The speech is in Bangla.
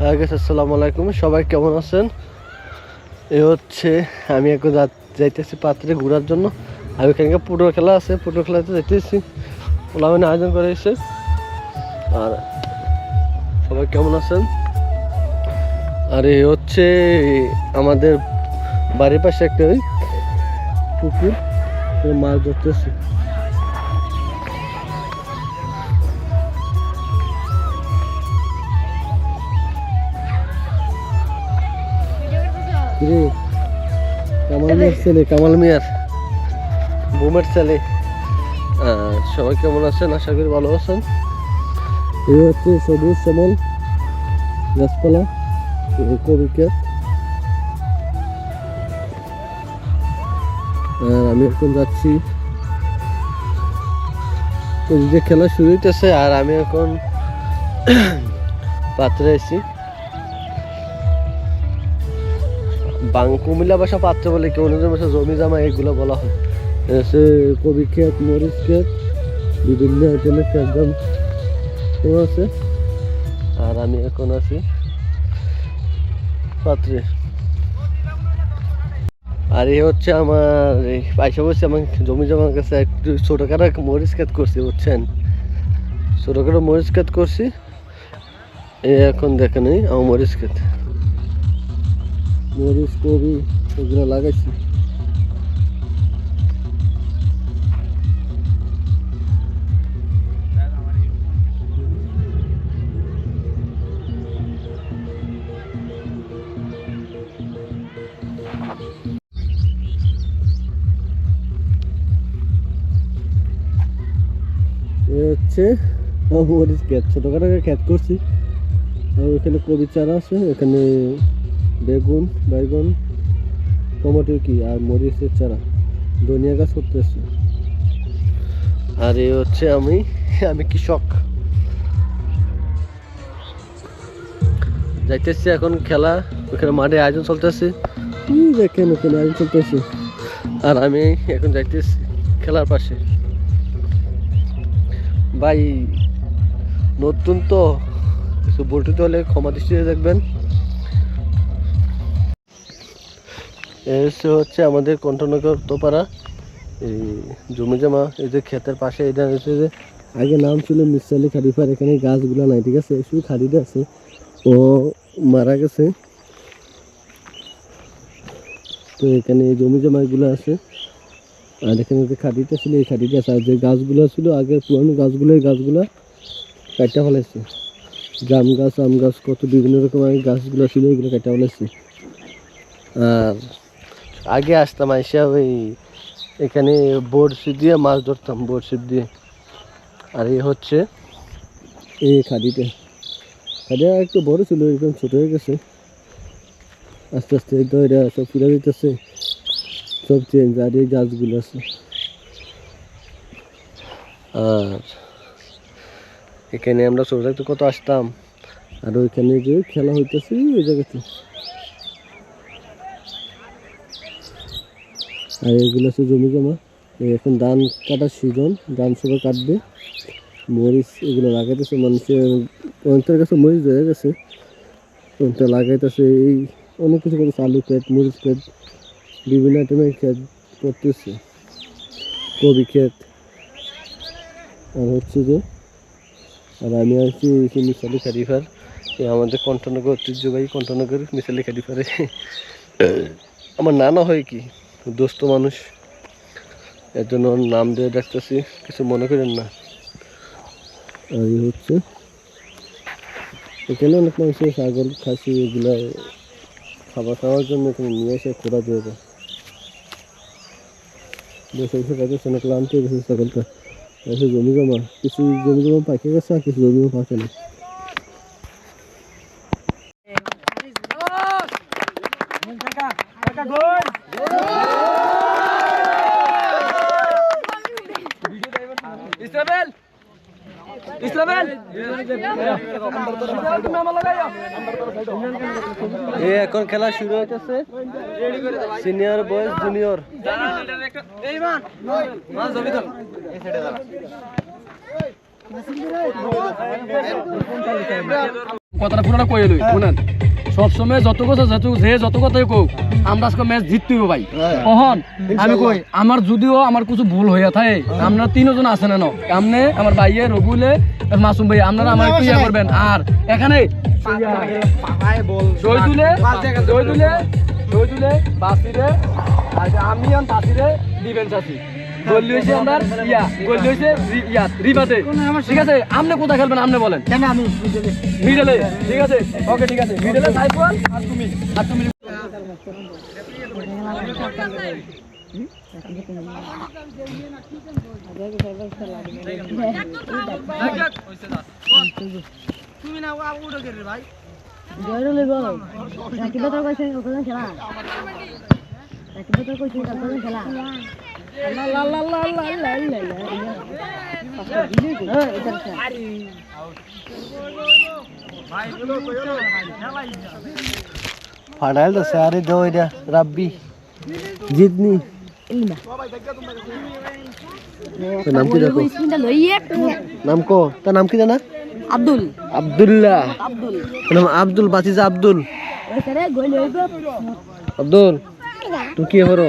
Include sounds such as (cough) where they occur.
হ্যাঁ গেছে আসসালামু আলাইকুম। সবাই কেমন আছেন? এ হচ্ছে, আমি এখন যাইতেছি পাত্রে ঘোরার জন্য। আর ওখানে পুটো খেলা আছে পুটো খেলাতে যাইতেছি। ওলা মানে আয়োজন করে এসে আর সবাই কেমন আছেন? আর এ হচ্ছে, আমাদের বাড়ির পাশে একটা ওই পুকুর। মাছ ধরতেছি। কিরে কামাল মিয়ার ছেলে কামাল মিয়ার বোমের ছেলে। সবাই কেমন আছেন? আশা করি ভালো আছেন। এই হচ্ছে সবুজ শ্যামল গাছপালা কবিকেট আর আমি এখন যাচ্ছি। যে খেলা শুরু হইতেছে আর আমি এখন (clears throat) পাত্রে আছি বাং কুমিল্লা ভাষা পাত্র বলে কেউ ভাষা জমি জামা এগুলো বলা হয়। এসে কবি ক্ষেত মরিচ ক্ষেত বিভিন্ন ক্ষেত জাম আছে। আর আমি এখন আছি পাত্রে। আর এই হচ্ছে আমার এই পয়সা বসে আমার জমি জমার কাছে একটু ছোটোখাটো মরিচ ক্ষেত করছি, বুঝছেন? ছোটোখাটো মরিচ ক্ষেত করছি। এখন দেখে নেই, আমার মরিচ ক্ষেত মরিচ কবি এগুলো লাগাইছি এ হচ্ছে আমার মরিচ ক্ষেত ছোটোখাটো একটা ক্ষেত করছি আর ওইখানে কবি চারা আছে এখানে বেগুন বেগুন, টমেটো কি আর মরিচের চারা? ধনিয়া গাছ করতেছে আর এ হচ্ছে আমি আমি কৃষক। যাইতেছি এখন খেলা, ওখানে মাঠে আয়োজন চলতেছে। দেখেন ওখানে আয়োজন চলতেছে। আর আমি এখন যাইতেছি খেলার পাশে। ভাই, নতুন তো কিছু বলতে হলে ক্ষমা দৃষ্টিতে দেখবেন। এসে হচ্ছে আমাদের কণ্ঠনগর তোপাড়া, এই জমি জমা এই যে ক্ষেতের পাশে এটা হচ্ছে যে আগে নাম ছিল মিসালি খারিফার এখানে গাছগুলো নাই, ঠিক আছে? শুধু খারিটা আছে। ও মারা গেছে। তো এখানে জমি জমাগুলো আছে। আর এখানে যে খাটিটা ছিল, এই খাটিটা আছে। আর যে গাছগুলো ছিল, আগে পুরানো গাছগুলো, এই গাছগুলো কাটা ফেলাইছে জাম গাছ, আম গাছ, কত বিভিন্ন রকমের গাছগুলো ছিল, এগুলো কাটা ফেলাইছে আর আগে আসতাম, আইসা ওই এখানে বড়শি দিয়ে মাছ ধরতাম বড়শি দিয়ে। আর এই হচ্ছে এই খাদিতে। খাদিটা একটু বড় ছিল এরকম ছোট হয়ে গেছে। আস্তে আস্তে এটা সব ফিরে দিতেছে সব চেঞ্জ আর এই গাছগুলো আছে। আর এখানে আমরা ছোট থাকতে কত আসতাম? আর ওইখানে যে খেলা হইতেছে ওই জায়গাতে। আর এগুলো হচ্ছে জমি জমা। এখন ধান কাটার সিজন ধান সবাই কাটবে। মরিচ এগুলো লাগাইতেছে মানুষের অনেকটার কাছে মরিচ হয়ে গেছে। অনেকটা লাগাইতেছে, এই অনেক কিছু করতেছে, আলু ক্ষেত, মরিচ ক্ষেত, বিভিন্ন আইটেমের ক্ষেত করতেছে। কবি ক্ষেত। আর হচ্ছে যে, আর আমি আছি মিসালি খারিফার। আমাদের কণ্ঠনগর ঐতিহ্যবাহী কণ্ঠনগর মিসালি খারিফারে। আমার নানা হয় কি? দোস্ত মানুষ এর জন্য ওর নাম দিয়ে ডাকতেছি কিছু মনে করেন না আর এই হচ্ছে এখানে অনেক মানুষের ছাগল খাসি এগুলা খাবার খাওয়ার জন্য এখানে নিয়ে এসে খোরা দিয়ে দেয় বসে বসে অনেক ক্লান্ত হয়ে গেছে ছাগলটা এসে জমি জমা কিছু জমি জমা পাকে গেছে আর কিছু জমি পাকে না ইসলামেল এ এখন খেলা শুরু হইতেছে। সিনিয়র বয়েজ জুনিয়র কথাটা পুরোটা কয়ে লই সবসময় যত কথা যত যে যত কথাই কোক আমরা আজকে ম্যাচ জিততে হবে ভাই। কখন? আমি কই আমার যদিও আমার কিছু ভুল হইয়া থাকে আপনারা তিনজন আছেন না আমনে আমার ভাইয়ে রবুলে মাসুম ভাই আপনারা আমার একটু ইয়া করবেন। আর এখানে দই তুলে দই তুলে দই তুলে বাসিরে আর আমি আর ডিফেন্স আছি গোল হয়েছে আমরা ইয়া গোল হয়েছে ইয়া রিবাতে ঠিক আছে আপনি কোথায় খেলবেন আপনি বলেন। কেন আমি মিডলে? ঠিক আছে ওকে ঠিক আছে। মিডলে সাইফুল আর তুমি। আর তুমি? জয়রো লইব রাকিব তো কইছে কতজন খেলা। রাকিব তো কইছে খেলা। ফাটাইল তো সারি দো রাব্বি। জিতনি। নাম কি দেখো? নাম কো? তার নাম কি জানা? আব্দুল। আব্দুল্লাহ। নাম আব্দুল বাতিজা আব্দুল। আব্দুল তুমি কি হরো